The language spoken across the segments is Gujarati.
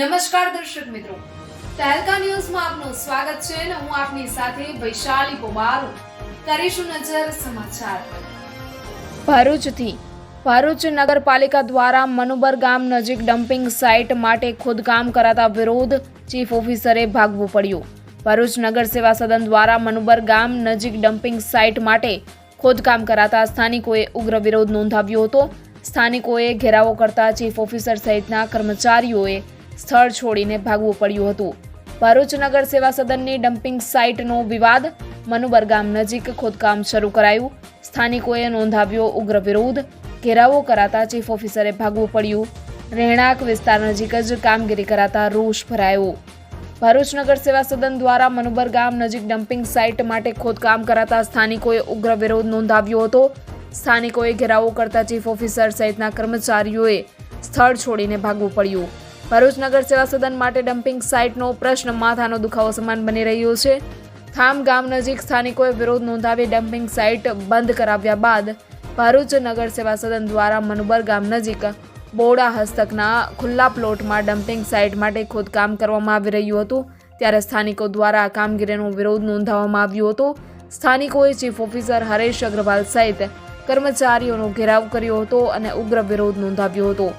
નમસ્કાર દર્શક મિત્રો. તહેલકા ન્યૂઝમાં આપનું સ્વાગત છે અને હું આપની સાથે વૈશાલી પોબારુ કરીશું નજર સમાચાર. ભરૂચથી ભરૂચ નગરપાલિકા દ્વારા મનુબર ગામ નજીક ડમ્પિંગ સાઇટ માટે ખોદકામ કરાતા વિરોધ ચીફ ઓફિસરે ભાગવું પડ્યું. ભરૂચ નગર સેવા સદન દ્વારા મનુબર ગામ નજીક ડમ્પિંગ સાઇટ માટે ખોદકામ કરાતા સ્થાનિકોએ ઉગ્ર વિરોધ નોંધાવ્યો હતો. સ્થાનિકોએ ઘેરાવો કરતા ચીફ ઓફિસર સહિતના કર્મચારીઓએ સ્થળ છોડીને ભાગવું પડ્યું હતું. ભરૂચ નગર સેવા સદનની ડમ્પિંગ સાઇટનો વિવાદ મનુબર ગામ નજીક ખોદકામ શરૂ કરાયું. સ્થાનિકોએ નોંધાવ્યો ઉગ્ર વિરોધ. ઘેરાવો કરાતા ચીફ ઓફિસરે ભાગવું પડ્યું. રહેણાંક વિસ્તાર નજીક જ કામગીરી કરાતા રોષ ભરાયો. ભરૂચ નગર સેવા સદન દ્વારા મનુબર ગામ નજીક ડમ્પિંગ સાઇટ માટે ખોદકામ કરાતા સ્થાનિકોએ ઉગ્ર વિરોધ નોંધાવ્યો હતો. સ્થાનિકોએ ઘેરાવો કરતા ચીફ ઓફિસર સહિતના કર્મચારીઓએ સ્થળ છોડીને ભાગવું પડ્યું. ભરૂચ નગર સેવા સદન માટે ડમ્પિંગ સાઇટનો પ્રશ્ન, માથાનો દુખાવો સમાન બની રહ્યો છે. થામ ગામ નજીક સ્થાનિકોએ વિરોધ નોંધાવી ડમ્પિંગ સાઇટ બંધ કરાવ્યા બાદ ભરૂચ નગર સેવા સદન દ્વારા મનુબર ગામ નજીક બોડા હસ્તકના ખુલ્લા પ્લોટમાં ડમ્પિંગ સાઇટ માટે ખોદકામ કરવામાં આવી રહ્યું હતું. ત્યારે સ્થાનિકો દ્વારા આ કામગીરીનો વિરોધ નોંધાવવામાં આવ્યો હતો. સ્થાનિકોએ ચીફ ઓફિસર હરેશ અગ્રવાલ સહિત કર્મચારીઓનો ઘેરાવ કર્યો હતો અને ઉગ્ર વિરોધ નોંધાવ્યો હતો.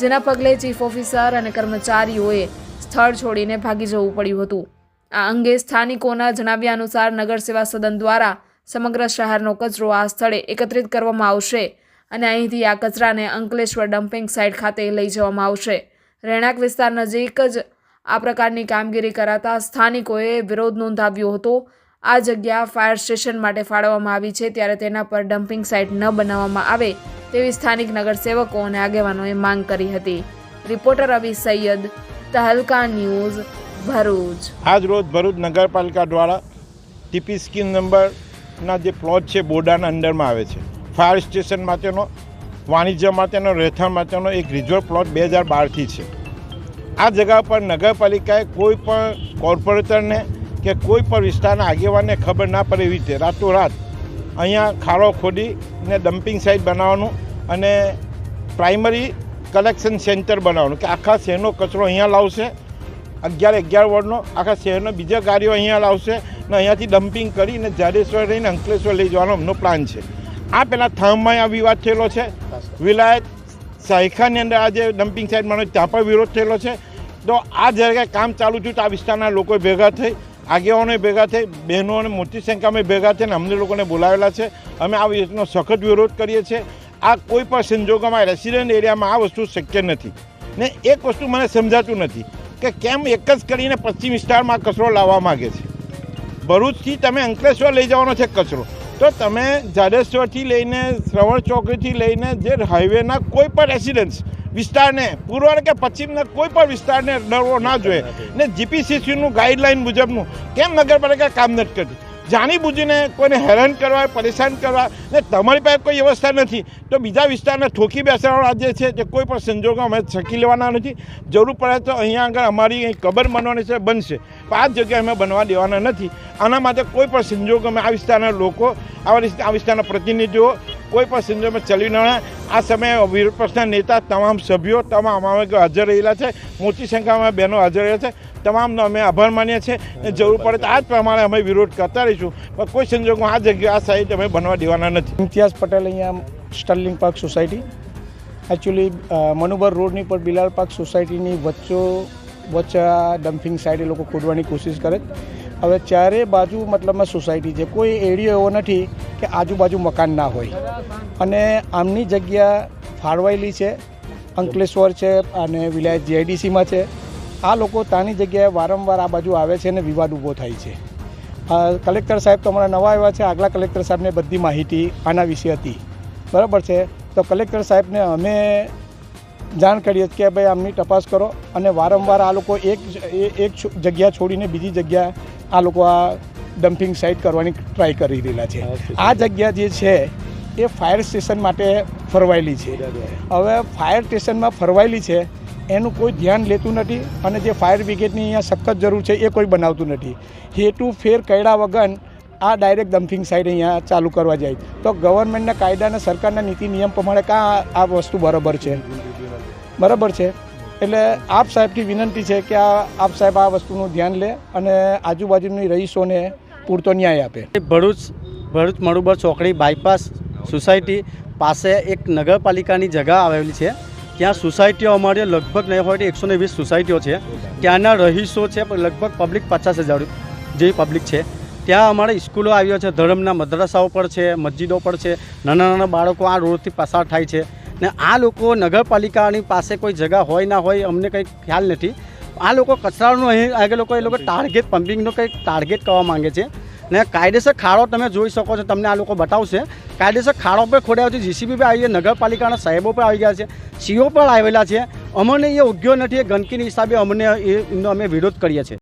જેના પગલે ચીફ ઓફિસર અને કર્મચારીઓએ સ્થળ છોડીને ભાગી જવું પડ્યું હતું. આ અંગે સ્થાનિકોના જણાવ્યા અનુસાર નગર સેવા સદન દ્વારા સમગ્ર શહેરનો કચરો આ સ્થળે એકત્રિત કરવામાં આવશે અને અહીંથી આ કચરાને અંકલેશ્વર ડમ્પિંગ સાઇટ ખાતે લઈ જવામાં આવશે. રહેણાંક વિસ્તાર નજીક જ આ પ્રકારની કામગીરી કરાતા સ્થાનિકોએ વિરોધ નોંધાવ્યો હતો. આ જગ્યા ફાયર સ્ટેશન માટે ફાળવવામાં આવી છે, ત્યારે તેના પર ડમ્પિંગ સાઇટ ન બનાવવામાં આવે તેવી સ્થાનિક નગરસેવકો અને આગેવાનોએ માંગ કરી હતી. Reporter Avi Saiyed, Tahalka news, Bharuch. આજ રોજ ભરૂચ નગરપાલિકા દ્વારા ટીપી સ્કીમ નંબરના જે પ્લોટ છે બોડાના અંડરમાં આવે છે. ફાયર સ્ટેશન માટેનો, વાણિજ્ય માટેનો, રહેઠાણ માટેનો એક રિઝર્વ પ્લોટ બે હજાર બારથી છે. આ જગા પર નગરપાલિકાએ કોઈ પણ કોર્પોરેટરને કે કોઈ પણ વિસ્તારના આગેવાનને ખબર ના પડે એવી રીતે રાતોરાત અહીંયા ખાડો ખોદીને ડમ્પિંગ સાઇટ બનાવવાનું અને પ્રાઇમરી કલેક્શન સેન્ટર બનાવવાનું કે આખા શહેરનો કચરો અહીંયા લાવશે, અગિયાર અગિયાર વોર્ડનો આખા શહેરનો બીજા ગાડીઓ અહીંયા લાવશે ને અહીંયાથી ડમ્પિંગ કરીને જાડેશ્વર રહીને અંકલેશ્વર લઈ જવાનો એમનો પ્લાન છે. આ પહેલાં થામમાં આ વિવાદ થયેલો છે. વિલાયત સાયખાની અંદર આજે ડમ્પિંગ સાઇડ માનો ત્યાં પણ વિરોધ થયેલો છે. તો આ જગ્યાએ કામ ચાલુ થયું તો આ વિસ્તારના લોકો ભેગા થઈ આગેવાનોએ ભેગા થઈ, બહેનો અને મોટી સંખ્યામાં ભેગા થઈને અમને લોકોને બોલાવેલા છે. અમે આ વિષયનો સખત વિરોધ કરીએ છીએ. આ કોઈ પણ સંજોગોમાં રેસિડેન્ટ એરિયામાં આ વસ્તુ શક્ય નથી. ને એક વસ્તુ મને સમજાતું નથી કે કેમ એક જ કરીને પશ્ચિમ વિસ્તારમાં કચરો લાવવા માગે છે. ભરૂચથી તમે અંકલેશ્વર લઈ જવાનો છે કચરો. તો તમે જાડેશ્વરથી લઈને શ્રવણ ચોકડીથી લઈને જે હાઈવેના કોઈ પણ રેસિડેન્સ વિસ્તારને પૂર્વ કે પશ્ચિમના કોઈ પણ વિસ્તારને ડરવો ના જોઈએ. ને જીપીસીસીનું ગાઈડલાઈન મુજબનું કેમ નગરપાલિકા કામ નથી કરતી જાણી બુજીને કોઈને હેરાન કરવા, પરેશાન કરવા ને તમારી પાસે કોઈ વ્યવસ્થા નથી. તો બીજા વિસ્તારને ઠોકી બેસાડવા જે છે તે કોઈ પણ સંજોગો અમે છકી લેવાના નથી. જરૂર પડે તો અહીંયા આગળ અમારી અહીં કબર બનવાની છે, બનશે. આ જગ્યાએ અમે બનવા દેવાના નથી. આના માટે કોઈ પણ અમે આ વિસ્તારના લોકો, આવા આ વિસ્તારના પ્રતિનિધિઓ, કોઈ પણ સંજોગોમાં ચલી ના આ સમયે વિરોધ પક્ષના નેતા, તમામ સભ્યો, તમામ અમારે હાજર રહેલા છે. મોટી સંખ્યામાં બહેનો હાજર રહ્યા છે. તમામનો અમે આભાર માનીએ છીએ અને જરૂર પડે તો આ જ પ્રમાણે અમે વિરોધ કરતા રહીશું. પણ કોઈ સંજોગોમાં આ જગ્યા આ સાઈડ અમે બનવા દેવાના નથી. ઇમ્તિયાઝ પટેલ અહીંયા sterling park society actually Manubar રોડની પર બિલાલ પાર્ક સોસાયટીની વચ્ચો, વચ્ચે આ ડમ્પિંગ સાઈડ એ લોકો ખોદવાની કોશિશ કરે. હવે ચારે બાજુ મતલબમાં સોસાયટી છે. કોઈ એરિયો એવો નથી કે આજુબાજુ મકાન ના હોય. અને આમની જગ્યા ફાળવાયેલી છે. અંકલેશ્વર છે અને વિલાયત જીઆઈડીસીમાં છે. આ લોકો તાની જગ્યાએ વારંવાર આ બાજુ આવે છે અને વિવાદ ઊભો થાય છે. કલેક્ટર સાહેબ તો હમણાં નવા આવ્યા છે. આગલા કલેક્ટર સાહેબને બધી માહિતી આના વિશે હતી. બરાબર છે? તો કલેક્ટર સાહેબને અમે જાણ કરીએ કે ભાઈ આમની તપાસ કરો અને વારંવાર આ લોકો એક એક જગ્યા છોડીને બીજી જગ્યા આ લોકો આ ડમ્પિંગ સાઇટ કરવાની ટ્રાય કરી રહેલા છે. આ જગ્યા જે છે એ ફાયર સ્ટેશન માટે ફરવાયેલી છે. હવે ફાયર સ્ટેશનમાં ફરવાયેલી છે એનું કોઈ ધ્યાન લેતું નથી અને જે ફાયર બ્રિગેડની અહીંયા સખત જરૂર છે એ કોઈ બનાવતું નથી. હેતુ ફેર કર્યા વગર આ ડાયરેક્ટ ડમ્પિંગ સાઇટ અહીંયા ચાલુ કરવા જાય તો ગવર્મેન્ટના કાયદા અને સરકારના નીતિ નિયમ પ્રમાણે કાં આ વસ્તુ બરાબર છે? બરાબર છે? એટલે આપ સાહેબથી વિનંતી છે કે આ આપ સાહેબ આ વસ્તુનું ધ્યાન લે અને આજુબાજુની રહીશોને પૂરતો ન્યાય આપે. ભરૂચ ભરૂચ મણુબર ચોકડી બાયપાસ સોસાયટી પાસે એક નગરપાલિકાની જગા આવેલી છે. ત્યાં સોસાયટીઓ અમારી લગભગ નહીં હોય એકસો ને વીસ સોસાયટીઓ છે. ત્યાંના રહીશો છે લગભગ પબ્લિક પચાસ હજાર જેવી પબ્લિક છે. ત્યાં અમારે સ્કૂલો આવ્યો છે, ધર્મના મદ્રાસાઓ પર છે, મસ્જિદો પર છે, નાના નાના બાળકો આ રોડથી પસાર થાય છે. ને આ લોકો નગરપાલિકાની પાસે કોઈ જગા હોય ના હોય અમને કંઈ ખ્યાલ નથી. આ લોકો કચરાનું અહીં આગળ લોકો એ લોકો ટાર્ગેટ પમ્પિંગનો કંઈક ટાર્ગેટ કરવા માંગે છે. ને કાયદેસર ખાડો તમે જોઈ શકો છો, તમને આ લોકો બતાવશે. કાયદેસર ખાડો પર ખોડાયો છે જીસીબી પર આવી ગયા નગરપાલિકાના સાહેબો પર આવી ગયા છે, સીઓ પણ આવેલા છે. અમને એ ઉગ્યો નથી, એ ગંદકીની હિસાબે અમને એનો અમે વિરોધ કરીએ છીએ.